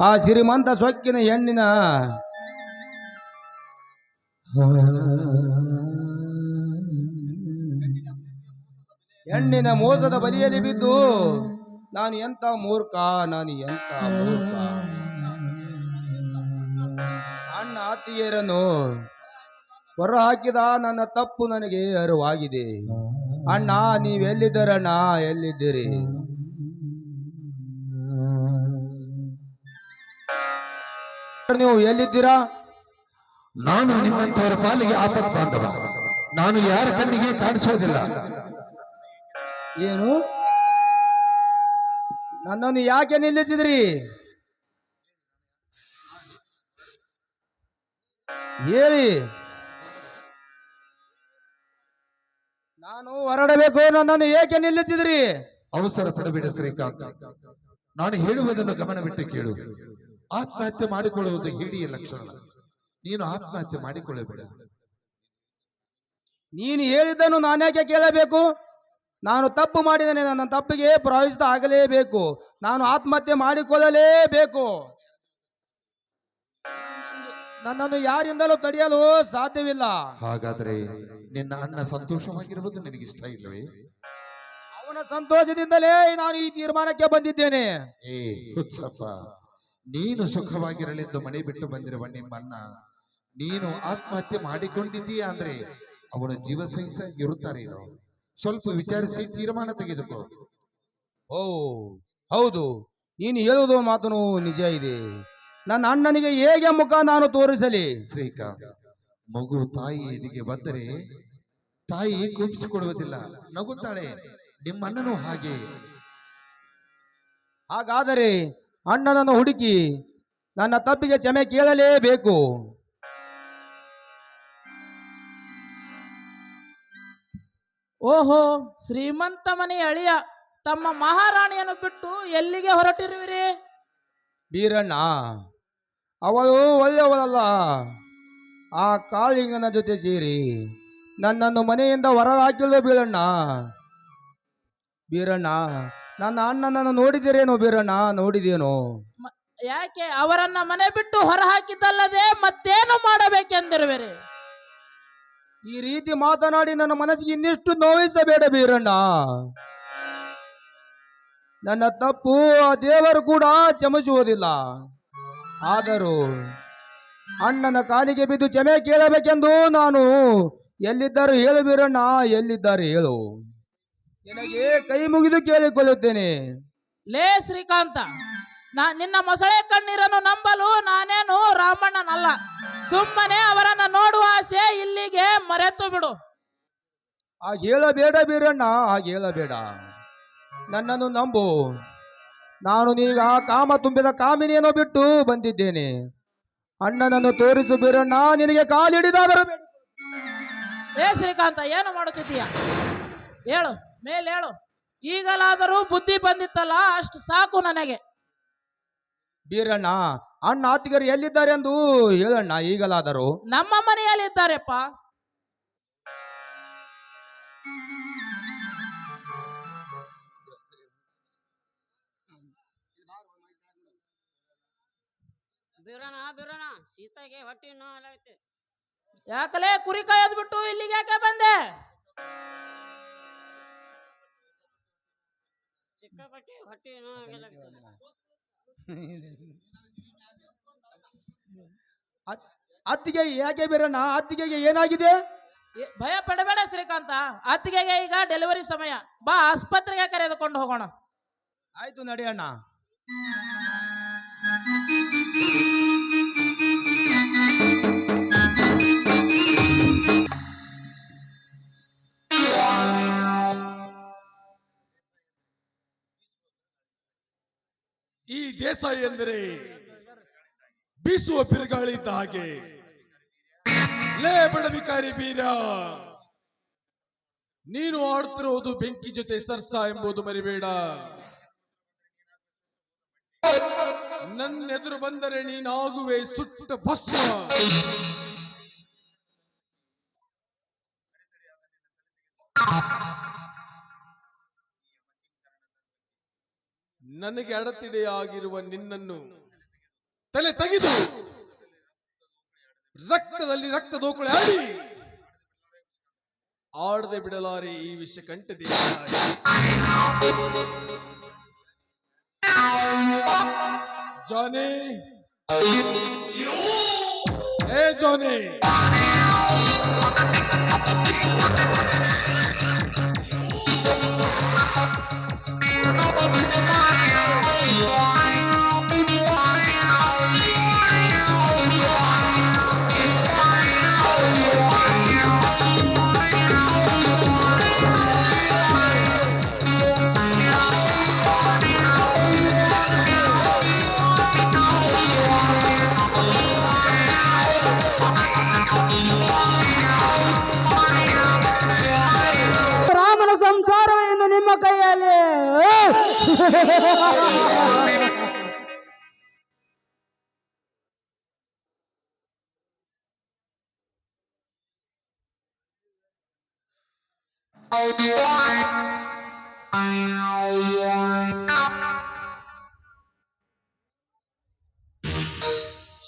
ಆ ಶ್ರೀಮಂತ ಸೊಕ್ಕಿನ ಹೆಣ್ಣಿನ ಹೆಣ್ಣಿನ ಮೋಸದ ಬಲಿಯಲ್ಲಿ ಬಿದ್ದು, ನಾನು ಎಂತ ಮೂರ್ಖ, ನಾನು ಎಂತ ಮೂರ್ಖ. ಅಣ್ಣ ಅತ್ತಿಗೆಯರನ್ನು ಹೊರ ಹಾಕಿದ ನನ್ನ ತಪ್ಪು ನನಗೆ ಅರಿವಾಗಿದೆ. ಅಣ್ಣ, ನೀವೆಲ್ಲಿದ್ದೀರಣ್ಣ? ಎಲ್ಲಿದ್ದೀರಿ? ನೀವು ಎಲ್ಲಿದ್ದೀರಾ? ನಾನು ನಿಮ್ಮಂತವರ ಪಾಲಿಗೆ ಆಪತ್ ಬಾಂಧವ. ನಾನು ಯಾರ ಕಣ್ಣಿಗೆ ಕಾಣಿಸೋದಿಲ್ಲ. ಏನು? ನನ್ನನ್ನು ಯಾಕೆ ನಿಲ್ಲಿಸಿದ್ರಿ? ಹೇಳಿ. ನಾನು ಹೊರಡಬೇಕು ನನ್ನನ್ನು ಏಕೆ ನಿಲ್ಲಿಸಿದ್ರಿ? ಅವಸರ ಪಡಬೇಡ ಶ್ರೀಕಾಂತ್. ನಾನು ಹೇಳುವುದನ್ನು ಗಮನವಿಟ್ಟು ಕೇಳು. ಆತ್ಮಹತ್ಯೆ ಮಾಡಿಕೊಳ್ಳುವುದು ಹಿಡಿಯ ಲಕ್ಷಣ ನೀನು ಆತ್ಮಹತ್ಯೆ ಮಾಡಿಕೊಳ್ಳಬೇಡ. ನೀನು ಹೇಳಿದ್ದನ್ನು ನಾನ್ಯಾಕೆ ಕೇಳಬೇಕು? ನಾನು ತಪ್ಪು ಮಾಡಿದ್ದೇನೆ ನನ್ನ ತಪ್ಪಿಗೆ ಪ್ರಾಯೋಜಿತ ಆಗಲೇಬೇಕು. ನಾನು ಆತ್ಮಹತ್ಯೆ ಮಾಡಿಕೊಳ್ಳಲೇಬೇಕು. ನನ್ನನ್ನು ಯಾರಿಂದಲೂ ತಡೆಯಲು ಸಾಧ್ಯವಿಲ್ಲ. ಹಾಗಾದ್ರೆ ನಿನ್ನ ಅಣ್ಣ ಸಂತೋಷವಾಗಿರುವುದು ಇಷ್ಟ ಇಲ್ಲವೇ? ಅವನ ಸಂತೋಷದಿಂದಲೇ ನಾನು ಈ ತೀರ್ಮಾನಕ್ಕೆ ಬಂದಿದ್ದೇನೆ. ಏ ಹುಚ್ಚಪ್ಪ. ನೀನು ಸುಖವಾಗಿರಲೆಂದು ಮನೆ ಬಿಟ್ಟು ಬಂದಿರುವ ನಿಮ್ಮನ್ನ ನೀನು ಆತ್ಮಹತ್ಯೆ ಮಾಡಿಕೊಂಡಿದ್ದೀಯಾ ಅಂದ್ರೆ ಅವನ ಜೀವ ಸಹಿತ ಇರುತ್ತಾರೆ ಸ್ವಲ್ಪ ವಿಚಾರಿಸಿ ತೀರ್ಮಾನ ತೆಗೆದುಕೋ. ಓ ಹೌದು ನೀನು ಹೇಳುವುದು ಮಾತನು ನಿಜ ಇದೆ. ನನ್ನ ಅಣ್ಣನಿಗೆ ಹೇಗೆ ಮುಖ ನಾನು ತೋರಿಸಲಿ? ಶ್ರೀಕಾಂತ್ ಮಗು ತಾಯಿ ಇದಿಗೆ ಬಂದರೆ ತಾಯಿ ಕೂಪಿಸಿಕೊಡುವುದಿಲ್ಲ ನಗುತ್ತಾಳೆ ನಿಮ್ಮ ಅಣ್ಣನೂ ಹಾಗೆ. ಹಾಗಾದರೆ ಅಣ್ಣನನ್ನು ಹುಡುಕಿ ನನ್ನ ತಪ್ಪಿಗೆ ಕ್ಷಮೆ ಕೇಳಲೇಬೇಕು. ಓಹೋ ಶ್ರೀಮಂತ ಮನೆ ಅಳಿಯ ತಮ್ಮ ಮಹಾರಾಣಿಯನ್ನು ಬಿಟ್ಟು ಎಲ್ಲಿಗೆ ಹೊರಟಿರುವಿರಿ? ಬೀರಣ್ಣ ಅವಳು ಒಳ್ಳೆಯವಳಲ್ಲ. ಆ ಕಾಳಿಂಗನ ಜೊತೆ ಸೇರಿ ನನ್ನನ್ನು ಮನೆಯಿಂದ ಹೊರ ಹಾಕಿಲ್ಲ ಬೀರಣ್ಣ. ಬೀರಣ್ಣ ನನ್ನ ಅಣ್ಣನನ್ನು ನೋಡಿದಿರೇನೋ ಬೀರಣ್ಣ ನೋಡಿದೇನೋ ಯಾಕೆ? ಅವರನ್ನ ಮನೆ ಬಿಟ್ಟು ಹೊರ ಹಾಕಿದ್ದಲ್ಲದೆ ಮತ್ತೇನು ಮಾಡಬೇಕೆಂದಿರುವಿರಿ? ಈ ರೀತಿ ಮಾತನಾಡಿ ನನ್ನ ಮನಸ್ಸಿಗೆ ಇನ್ನಿಷ್ಟು ನೋವಿಸಬೇಡ ಬೀರಣ್ಣ ನನ್ನ ತಪ್ಪು ಆ ದೇವರು ಕೂಡ ಕ್ಷಮಿಸುವುದಿಲ್ಲ. ಆದರೂ ಅಣ್ಣನ ಕಾಲಿಗೆ ಬಿದ್ದು ಕ್ಷಮೆ ಕೇಳಬೇಕೆಂದು ನಾನು ಎಲ್ಲಿದ್ದರು ಹೇಳು ಬೀರಣ್ಣ ಎಲ್ಲಿದ್ದಾರೆ ಹೇಳು. ನಿನಗೆ ಕೈ ಮುಗಿದು ಕೇಳಿಕೊಳ್ಳುತ್ತೇನೆ. ಲೇ ಶ್ರೀಕಾಂತ ನಾ ನಿನ್ನ ಮೊಸಳೆ ಕಣ್ಣೀರನ್ನು ನಂಬಲು ನಾನೇನು ರಾಮಣ್ಣನಲ್ಲ. ಸುಮ್ಮನೆ ಅವರನ್ನ ನೋಡುವ ಆಸೆ ಇಲ್ಲಿಗೆ ಮರೆತು ಬಿಡು. ಹಾಗೆ ಹೇಳಬೇಡ ಬೀರಣ್ಣ ಹಾಗೆ ಹೇಳಬೇಡ. ನನ್ನನ್ನು ನಂಬು. ನಾನು ಈಗ ಕಾಮ ತುಂಬಿದ ಕಾಮಿನಿಯನ್ನು ಬಿಟ್ಟು ಬಂದಿದ್ದೇನೆ. ಅಣ್ಣನನ್ನು ತೋರಿಸು ಬೀರಣ್ಣ ನಿನಗೆ ಕಾಲಿಡಿದಾದರೂ ಏ ಶ್ರೀಕಾಂತ ಏನು ಮಾಡುತ್ತಿದ್ದೀಯ? ಹೇಳು. ಮೇಲೆ ಹೇಳು. ಈಗಲಾದರೂ ಬುದ್ಧಿ ಬಂದಿತ್ತಲ್ಲ ಅಷ್ಟು ಸಾಕು ನನಗೆ. ಬೀರಣ್ಣ ಅಣ್ಣ ಆತಿಗರು ಎಲ್ಲಿದ್ದಾರೆ ಎಂದು ಹೇಳಣ್ಣ ಈಗಲಾದರೂ. ನಮ್ಮ ಮನೆಯಲ್ಲಿದ್ದಾರೆಪ್ಪ. ಬಿರೋಣ ಬಿರೋಣ ಸೀತಾಗೆ ಹೊಟ್ಟೆ ನೋವಾಗೈತೆ ಯಾಕಲೇ ಕುರಿ ಕಾಯೋದ್ಬಿಟ್ಟು ಇಲ್ಲಿಗೆ ಯಾಕೆ ಬಂದೆ? ಸಿಕ್ಕಾಪಟ್ಟೆ ಹೊಟ್ಟೆ ನೋವಾಗಲಾಗ್ತದೆ ಅತ್ತಿಗೆ ಯಾಕೆ ಬೀರಣ್ಣ? ಅತ್ತಿಗೆಗೆ ಏನಾಗಿದೆ? ಏ- ಭಯ ಪಡಬೇಡ ಶ್ರೀಕಾಂತ. ಅತ್ತಿಗೆಗೆ ಈಗ ಡೆಲಿವರಿ ಸಮಯ. ಬಾ ಆಸ್ಪತ್ರೆಗೆ ಕರೆದುಕೊಂಡು ಹೋಗೋಣ. ಆಯ್ತು ನಡೆಯಣ್ಣ ದೇಶ ಎಂದರೆ ಬೀಸುವ ಬಿರುಗಾಳಿದ್ದ ಹಾಗೆ. ಲೇ ಬಡವಿಕಾರಿ ಬೀರ. ನೀನು ಆಡ್ತಿರೋದು ಬೆಂಕಿ ಜೊತೆ ಸರ್ಸ ಎಂಬುದು ಮರಿಬೇಡ. ನನ್ನೆದುರು ಬಂದರೆ ನೀನಾಗುವೆ ಸುಟ್ಟ ಭಸ್ಮ. ನನಗೆ ಅಡತಿಡೆಯಾಗಿರುವ ನಿನ್ನನ್ನು ತಲೆ ತೆಗೆದು ರಕ್ತದಲ್ಲಿ ರಕ್ತ ದೋಕಳೆ ಆಡಿ ಆಡದೆ ಬಿಡಲಾರೆ ಈ ವಿಷಯ ಕಂಠ ಜಾನೆ. ಏ ಜಾನಿ.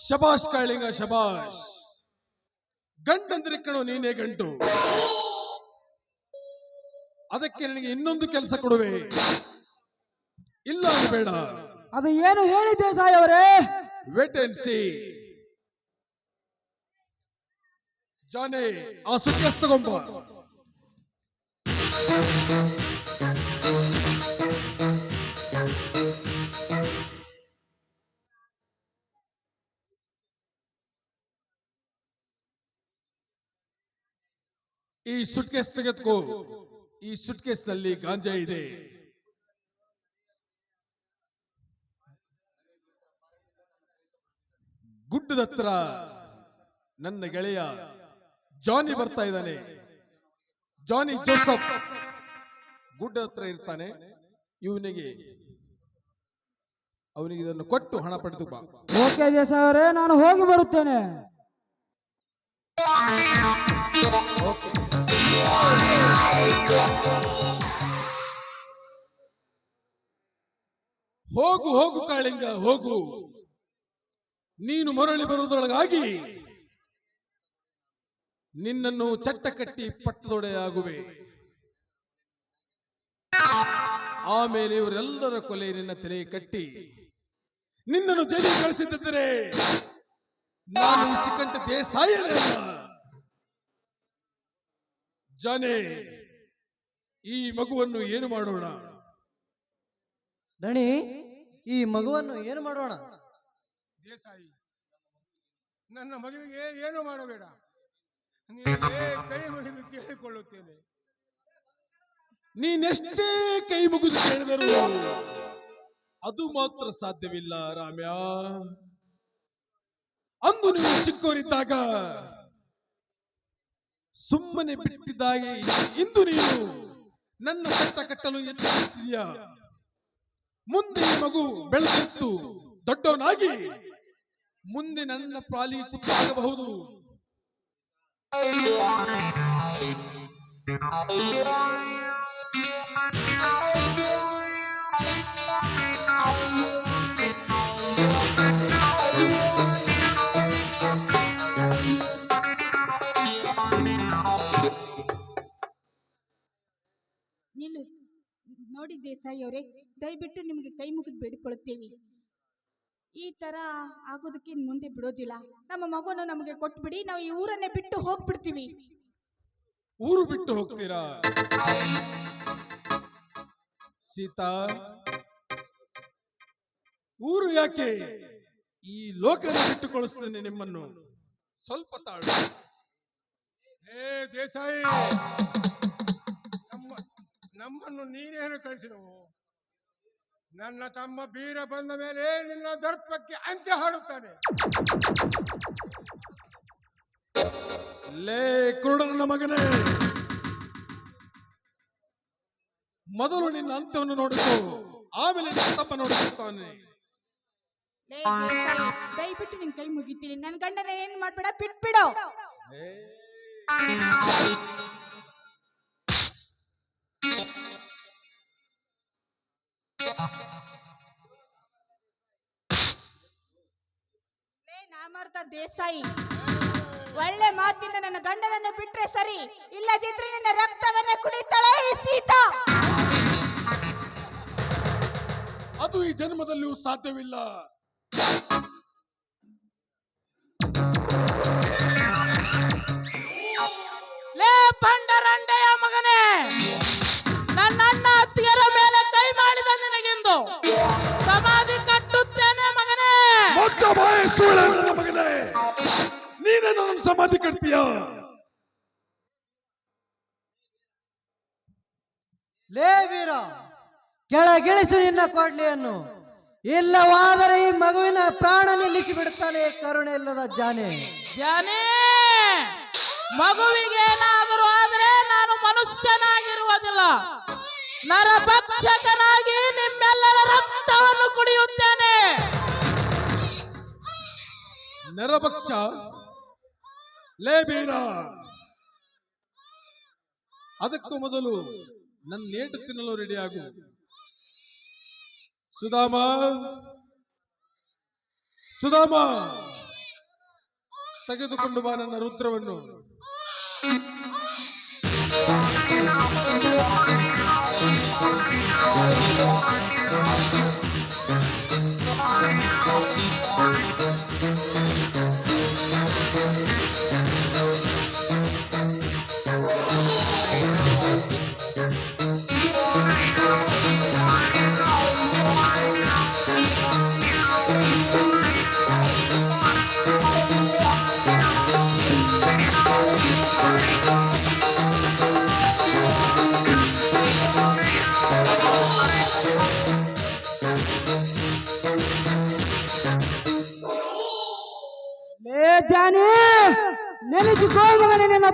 ಶಬಾಷ್ ಕಾಳಿಂಗ ಶಬಾಷ್. ಗಂಡಂದ್ರೆ ಕಣೋ ನೀನೇ ಗಂಟು. ಅದಕ್ಕೆ ನಿನಗೆ ಇನ್ನೊಂದು ಕೆಲಸ ಕೊಡುವೆ. ಇಲ್ಲ ಬೇಡ. ಅದು ಏನು ಹೇಳಿದ್ದೆ ಸಾಯ್ ಅವರೇ? ವೇಟ್ ಅಂಡ್ ಸಿ ಜಾನೆ ಆ ಸುಟ್ಕೆಸ್ ಈ ಸುಟ್ಕೇಸ್ ತೆಗೆದುಕೋ. ಈ ಸುಟ್ಕೇಸ್ನಲ್ಲಿ ಗಾಂಜಾ ಇದೆ. ಗುಡ್ಡದ ಹತ್ರ ನನ್ನ ಗೆಳೆಯ ಜಾನಿ ಬರ್ತಾ ಇದ್ದಾನೆ. ಜಾನಿ ಜೋಸಫ್ ಗುಡ್ಡದ ಹತ್ರ ಇರ್ತಾನೆ. ಇವನಿಗೆ ಅವನಿಗೆ ಇದನ್ನು ಕೊಟ್ಟು ಹಣ ಪಡೆದು ಬಾ. ಓಕೆ ದೇಸಾಯಿ ನಾನು ಹೋಗಿ ಬರುತ್ತೇನೆ. ಹೋಗು ಹೋಗು ಕಾಳಿಂಗ, ಹೋಗು. ನೀನು ಮರಳಿ ಬರುವುದರೊಳಗಾಗಿ ನಿನ್ನನ್ನು ಚಟ್ಟ ಕಟ್ಟಿ ಪಟ್ಟದೊಡೆಯಾಗುವೆ. ಆಮೇಲೆ ಇವರೆಲ್ಲರ ಕೊಲೆ ನಿನ್ನ ತೆರೆ ಕಟ್ಟಿ ನಿನ್ನನ್ನು ಜೈಲಿಗೆ ಕಳಿಸಿದ್ದರೆ ನಾನು ಸಿಕ್ಕಂತ ಅಲ್ಲ ಜಾನೆ ಈ ಮಗುವನ್ನು ಏನು ಮಾಡೋಣ? ದಣಿ ಈ ಮಗುವನ್ನು ಏನು ಮಾಡೋಣ? ದೇಸಾಯಿ ನನ್ನ ಮಗುವಿಗೆ ಏನು ಮಾಡಬೇಡ? ಕೈ ಮುಗಿದು ಕೇಳಿಕೊಳ್ಳುತ್ತೇನೆ. ನೀನೆಷ್ಟೇ ಕೈ ಮುಗಿದು ಕೇಳಿದರು ಅದು ಮಾತ್ರ ಸಾಧ್ಯವಿಲ್ಲ ರಾಮ್ಯ. ಅಂದು ನೀವು ಚಿಕ್ಕವರಿದ್ದಾಗ ಸುಮ್ಮನೆ ಬಿಟ್ಟಿದ್ದಾಗೆ ಇಂದು ನೀನು ನನ್ನ ಸತ್ತ ಕಟ್ಟಲು ಎತ್ತಿದೀಯ ಮುಂದೆ ಮಗು ಬೆಳೆಸಿತ್ತು ದೊಡ್ಡವನಾಗಿ. ಮುಂದೆ ನನ್ನ ಪಾಲಿಗೆ ಕುತ್ತಾಗಬಹುದು ನಿಲ್ಲು ನೋಡಿ ದೇಸಾಯಿ ಅವರೇ, ದಯವಿಟ್ಟು ನಿಮಗೆ ಕೈ ಮುಗಿದು ಬೇಡಿಕೊಳ್ಳುತ್ತೇವೆ. ಈ ತರ ಆಗೋದಕ್ಕೆ ಮುಂದೆ ಬಿಡೋದಿಲ್ಲ. ನಮ್ಮ ಮಗುವನ್ನು ನಮಗೆ ಕೊಟ್ಬಿಡಿ, ನಾವು ಈ ಊರನ್ನೇ ಬಿಟ್ಟು ಹೋಗ್ಬಿಡ್ತೀವಿ. ಊರು ಬಿಟ್ಟು ಹೋಗ್ತೀರಾ? ಸೀತಾ, ಊರು ಯಾಕೆ? ಈ ಲೋಕದ ಬಿಟ್ಟು ಕಳಿಸ್ತೇನೆ ನಿಮ್ಮನ್ನು. ಸ್ವಲ್ಪ ತಾಳು. ಏ ದೇಸಾಯಿ! ನಮ್ಮನ್ನು ನೀನೇನು ಕಳಿಸಿದವು? ನನ್ನ ತಮ್ಮ ಬೀರ ಬಂದ ಮೇಲೆ ನಿನ್ನ ದರ್ಪಕ್ಕೆ ಅಂತ್ಯ ಹಾಡುತ್ತಾನೆ. ಲೇ ಕುರುಡನ ಮಗನೇ ಮೊದಲು ನಿನ್ನ ಅಂತ್ಯವನ್ನು ನೋಡಿಕೋ ಆಮೇಲೆ ನಿನ್ನ ತಮ್ಮ ನೋಡಿಸುತ್ತಾನೆ. ದಯವಿಟ್ಟು ನಿನ್ ಕೈ ಮುಗಿತೀನಿ. ನನ್ನ ಗಂಡನ ಏನ್ ಮಾಡ್ಬೇಡ ಬಿಟ್ಬಿಡು. ನಾಮರ್ಥ ದೇಸಾಯಿ. ಒಳ್ಳೆ ಮಾತಿಂದ ನನ್ನ ಗಂಡನನ್ನು ಬಿಟ್ರೆ ಸರಿ ಇಲ್ಲದಿದ್ರೆ ನಿನ್ನ ರಕ್ತವನ್ನ ಕುಡಿತಾಳೆ ಈ ಸೀತಾ. ಅದು ಈ ಜನ್ಮದಲ್ಲಿಯೂ ಸಾಧ್ಯವಿಲ್ಲ. ಲೇ ಪಂಡರಂಡೆಯ ಮಗನೇ ನನ್ನ ಅಣ್ಣ ಅತ್ತಿಗೆರ ಮೇಲೆ ಕೈ ಮಾಡಿದ ನಿನಗಿಂದು. ಮೊತ್ತ ಬಾಯ ಸುಳ್ಳ ನನ್ನ ಮಗನೇ ನೀನೇ ನನ್ನ ಸಮಾಧಿ ಕಟ್ತೀಯ? ಲೇ ವೀರ ಕೆಳಗಿಳಿಸು ನಿನ್ನ ಕೊಡ್ಲಿಯನ್ನು. ಇಲ್ಲವಾದರೆ ಈ ಮಗುವಿನ ಪ್ರಾಣ ನಿಲ್ಲಿಸಿ ಬಿಡುತ್ತಾನೆ ಕರುಣೆ ಇಲ್ಲದ ಜಾನೆ. ಜಾನೆ ಮಗುವಿಗೆ ಏನಾದರೂ ಆದರೆ ನಾನು ಮನುಷ್ಯನಾಗಿರುವುದಿಲ್ಲ. ನರಭಕ್ಷಕನಾಗಿ ನಿಮ್ಮೆಲ್ಲರ ರಕ್ತವನ್ನು ಕುಡಿಯುತ್ತೇನೆ. ನರಭಕ್ಷ. ಲೇ ಬೀರ ಅದಕ್ಕೂ ಮೊದಲು ನನ್ನ ನೇಟು ತಿನ್ನಲು ರೆಡಿ ಆಗು. ಸುಧಾಮ. ಸುಧಾಮ. ತೆಗೆದುಕೊಂಡು ಬಾ ನನ್ನ ರುದ್ರವನ್ನು. ಲೇ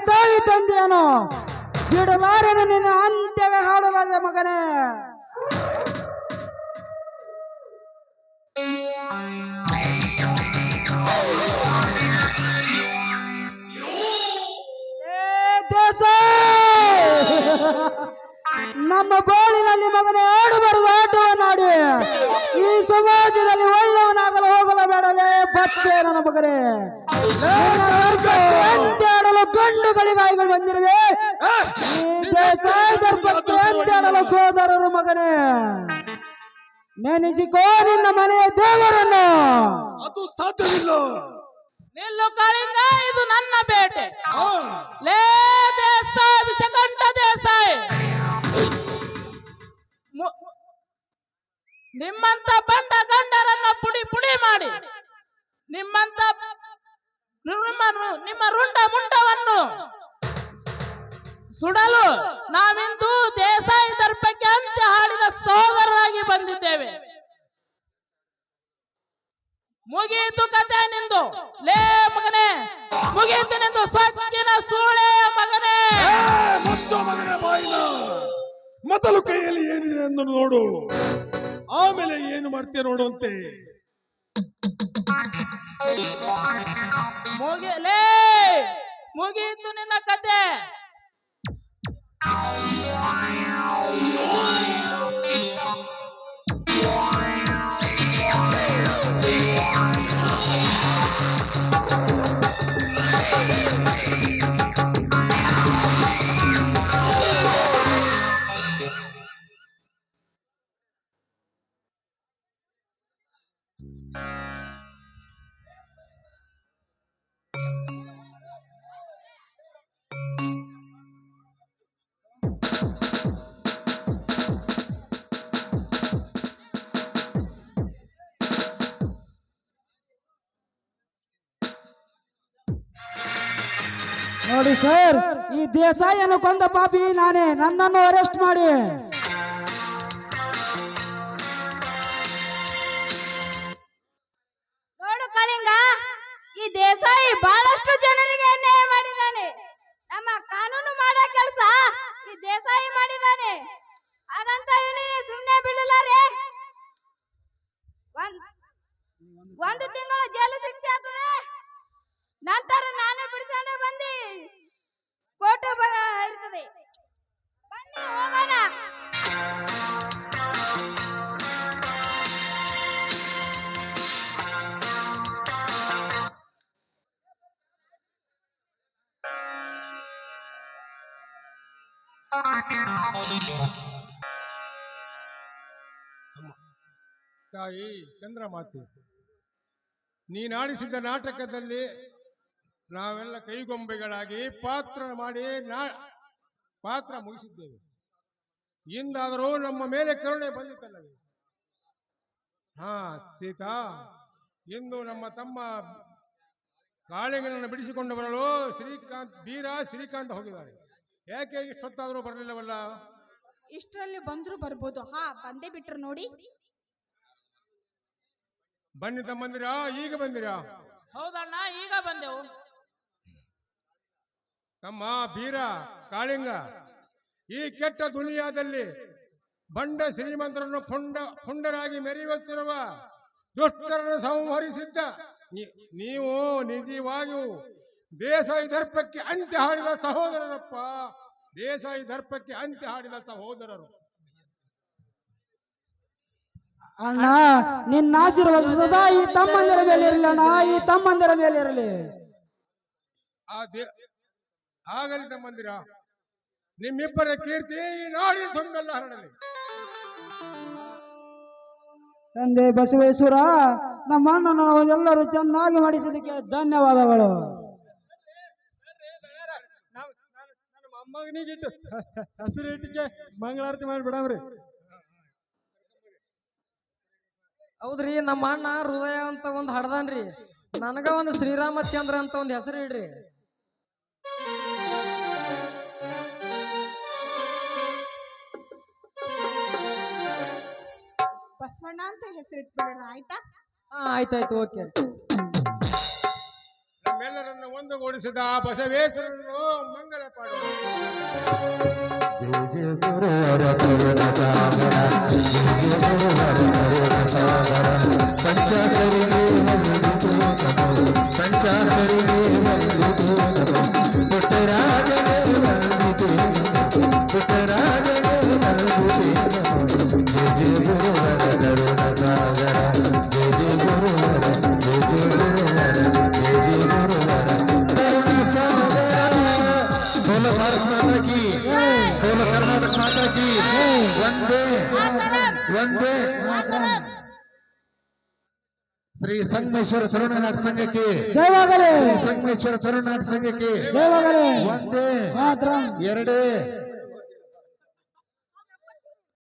ತಾಯಿ ತಂದೆಯನು ಬಿಡಲಾರೆನು ನಿನ್ನ ಅಂತ್ಯವೇ ಹಾಡಲಾದ ಮಗನೇ! ನಮ್ಮ ಬೋಳಿನಲ್ಲಿ ಮಗನೇ ಆಡು ಬರುವ ಆಟವನ್ನಾಡಿ ಈ ಸಮಾಜದಲ್ಲಿ ಒಳ್ಳೆಯವನಾಗಲು ಹೋಗಲು ಬೇಡಲೇ ಬಚ್ಚೆ ನನ್ನ ಮಗನೇ ಆಡಲು ಗಂಡುಗಳಿಗಾಯಿಗಳು ಬಂದಿರುವೆ. ಸೋದರರು ಮಗನೇ. ನೆನೆಸಿಕೋ ನಿನ್ನ ಮನೆಯ ದೇವರನ್ನು. ಅದು ಸಾಧ್ಯವಿಲ್ಲ. ನಿಲ್ಲು ಕಾಳಿಂಗ ಇದು ನನ್ನ ಬೇಟೆ. ಲೇ ದೇಸಾಯಿ ವಿಷಕಂಠ ದೇಸಾಯಿ ಮು- ನಿಮ್ಮಂತ ಬಂಡ ಗಂಡರನ್ನ ಪುಡಿ ಪುಡಿ ಮಾಡಿ. ನಿಮ್ಮಂತ ನಿಮ್ಮ ನಿಮ್ಮ ರುಂಡ ಮುಂಡವನ್ನು ಸುಡಲು ನಾವಿಂದು ದೇಸಾಯಿ ದರ್ಪಕ್ಕೆ ಅಂತ್ಯ ಹಾಡಿದ ಸಹೋದರರಾಗಿ ಬಂದಿದ್ದೇವೆ. ಮುಗಿಯಿತು ಕತೆ ನಿಂದು. ಲೇ ಮಗನೇ ಮುಗಿಯಿತು ನಿಂದು ಸೊಕ್ಕಿನ ಸೂಳೆ ಮಗನೇ. ಮುಚ್ಚೋ ಮಗನೇ ಬಾಯಿನ. ಮೊದಲು ಕೈಯಲ್ಲಿ ಏನಿದೆ ಎಂದು ನೋಡು. ಆಮೇಲೆ ಏನು ಮಾಡ್ತೀಯ ನೋಡುವಂತೆ ಮುಗಿ ಲೇ ಮುಗಿಯಿತು ನಿನ್ನ ಕತೆ. ನೋಡಿ ಸರ್ ಈ ದೇಸಾಯಿಯನ್ನು ಕೊಂದ ಪಾಪಿ ನಾನೇ. ನನ್ನನ್ನು ಅರೆಸ್ಟ್ ಮಾಡಿ. ತಾಯಿ ಚಂದ್ರಮಾತೆ ನೀನಾಡಿಸಿದ ನಾಟಕದಲ್ಲಿ ನಾವೆಲ್ಲ ಕೈಗೊಂಬೆಗಳಾಗಿ ಪಾತ್ರ ಮಾಡಿ ನಾ, ಪಾತ್ರ ಮುಗಿಸಿದ್ದೇವೆ. ಇಂದಾದರೂ ನಮ್ಮ ಮೇಲೆ ಕರುಣೆ ಬಂದಿತ್ತಲ್ಲವೇ ಹಾ, ಸೀತಾ, ಇಂದು ನಮ್ಮ ತಮ್ಮ ಕಾಳಿಂಗನನ್ನು ಬಿಡಿಸಿಕೊಂಡು ಬರಲು ಶ್ರೀಕಾಂತ್, ಬೀರ ಶ್ರೀಕಾಂತ್ ಹೋಗಿದ್ದಾರೆ. ಯಾಕೆ ಇಷ್ಟೊತ್ತಾದರೂ ಬರಲಿಲ್ಲವಲ್ಲ? ಇಷ್ಟರಲ್ಲಿ ಬಂದ್ರು ಬರ್ಬೋದು. ಹಾ ಬಂದೇ ಬಿಟ್ರು ನೋಡಿ. ಬನ್ನಿ ತಮ್ಮಂದಿರಾ ಈಗ ಬಂದಿರಾ? ಹೌದಣ್ಣ ಈಗ ಬಂದೆವು. ತಮ್ಮ ಬೀರ ಕಾಳಿಂಗ ಈ ಕೆಟ್ಟ ದುನಿಯಾದಲ್ಲಿ ಬಂಡ ಶ್ರೀಮಂತರನ್ನು ಪುಂಡ ಪುಂಡರಾಗಿ ಮೆರೆಯುತ್ತಿರುವ ದುಷ್ಟರನ್ನು ಸಂಹರಿಸಿದ್ದ ನೀವು ನಿಜವಾಗಿಯೂ ದೇಸಾಯಿ ದರ್ಪಕ್ಕೆ ಅಂತ್ಯ ಹಾಡಿದ ಸಹೋದರರಪ್ಪ ದೇಸಾಯಿ ದರ್ಪಕ್ಕೆ ಅಂತ್ಯ ಹಾಡಿದ ಸಹೋದರರು. ಅಣ್ಣ ನಿನ್ನ ಆಶೀರ್ವಾದ ಸದಾ ಈ ತಮ್ಮಂದಿರ ಮೇಲೆ ಇರಲಿ ಅಣ್ಣ ಈ ತಮ್ಮಂದಿರ ಮೇಲೆ ಇರಲಿ. ಆ ದೇ ಆಗಲಿ ತಮ್ಮಂದಿರ ನಿಮ್ಮಿಬ್ಬರ ಕೀರ್ತಿ ಈ ನಾಡಿ ತುಂಬೆಲ್ಲ ಹರಡಲಿ. ತಂದೆ ಬಸವೇಶ್ವರ ನಮ್ಮ ಅಣ್ಣನ ಎಲ್ಲರೂ ಚೆನ್ನಾಗಿ ಮಾಡಿಸಿದಕ್ಕೆ ಧನ್ಯವಾದಗಳು. ಮೊಮ್ಮಗನಿಗಿಟ್ಟು ಹಸಿರು ಇಟ್ಟಿಗೆ ಮಂಗಳಾರತಿ ಮಾಡಿ ಬಿಡವ್ರಿ ಹೌದ್ರಿ ನಮ್ಮ ಅಣ್ಣ ಹೃದಯ ಅಂತ ಒಂದು ಹಡ್ದಾನ್ರಿ. ನನಗ ಒಂದು ಶ್ರೀರಾಮಚಂದ್ರ ಅಂತ ಒಂದು ಹೆಸರು ಇಡ್ರಿ. ಬಸವಣ್ಣ ಅಂತ ಹೆಸರಿಟ್ಬಿಡೋಣ ಆಯ್ತಾ? ಹಾ ಆಯ್ತಾಯ್ತು ಓಕೆ. ನಮ್ಮೆಲ್ಲರನ್ನು ಒಂದುಗೂಡಿಸಿದ ಬಸವೇಶ್ವರನ್ನು ಮಂಗಳ ಪಾಡು ಬೋಲ ಸಂಗಮೇಶ್ವರ ತರುಣನಾಟ ಸಂಘಕ್ಕೆ. ಜಯವಾಗಲಿ ಸಂಗಮೇಶ್ವರ ತರುಣನಾಟ ಸಂಘಕ್ಕೆ. ಜಯವಾಗಲಿ ಒಂದೇ. ಮಾತ್ರ ಎರಡೇ.